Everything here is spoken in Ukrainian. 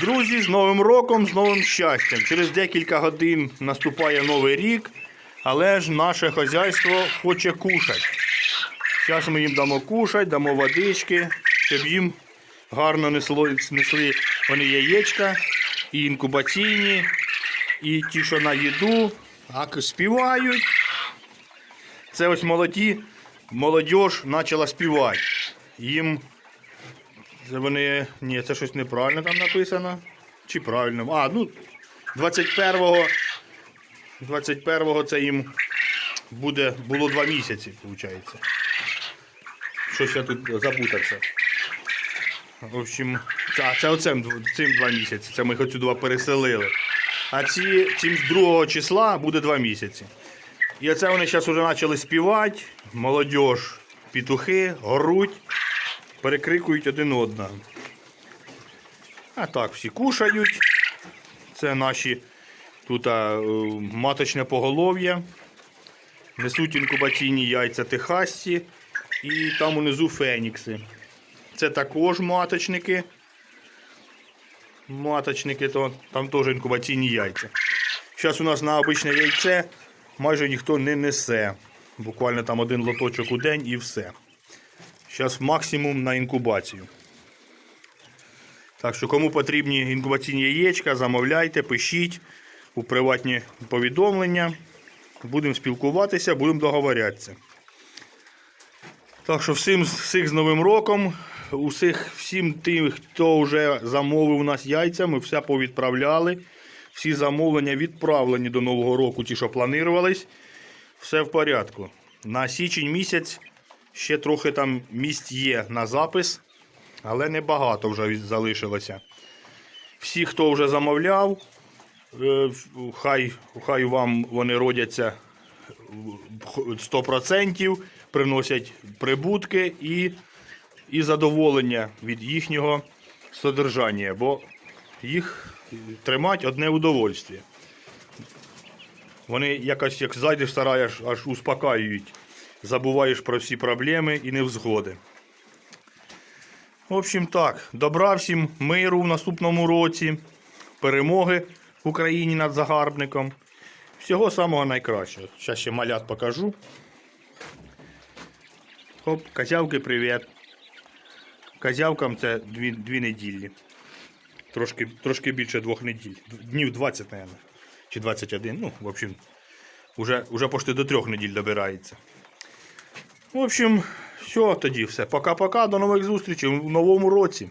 Друзі, з Новим роком, з новим щастям. Через декілька годин наступає новий рік, але ж наше хазяйство хоче кушати. Зараз ми їм дамо кушати, дамо водички, щоб їм гарно несло, несли вони яєчка, і інкубаційні, і ті, що на їду, а співають. Це ось молоді, молодь почала співати. Їм це вони. Ні, це щось неправильно там написано. Чи правильно? А, ну 21-го. 21-го це їм буде, було два місяці, виходить. Щось я тут запутався. В общем, це, це оцим цим два місяці. Це ми їх отсюди переселили. А ці, цим з 2 числа буде два місяці. І оце вони зараз вже почали співати. Молодь, петухи, горуть перекрикують один одного. А так, всі кушають. Це наші тут а, е, маточне поголов'я. Несуть інкубаційні яйця техасці і там унизу фенікси. Це також маточники. Маточники, то там теж інкубаційні яйця. Зараз у нас на обичне яйце майже ніхто не несе. Буквально там один лоточок у день і все. Зараз максимум на інкубацію. Так що, кому потрібні інкубаційні яєчка, замовляйте, пишіть у приватні повідомлення. Будемо спілкуватися, будемо договорятися. Так що всім всіх з Новим роком. Усіх, всім тим, хто вже замовив у нас яйця, ми все повідправляли. Всі замовлення відправлені до Нового року, ті, що планувались. Все в порядку. На січень місяць ще трохи там місць є на запис, але небагато вже залишилося. Всі, хто вже замовляв, е, хай, хай вам вони родяться 100%, приносять прибутки і, і задоволення від їхнього содержання, бо їх тримати одне удовольствие. Вони якось, як зайдеш, стараєш, аж успокаюють. Забуваєш про всі проблеми і невзгоди. В общем так, добра всім миру в наступному році, перемоги в Україні над загарбником. Всього самого найкращого. Зараз ще малят покажу. Хоп, козявки, привіт. Козявкам це дві, дві неділі. Трошки, трошки більше двох неділь. Днів 20, мабуть. Чи 21. Ну, в общем, уже, уже почти до трьох неділь добирається. В общем, все тоді все. Пока-пока, до нових зустрічей у новому році.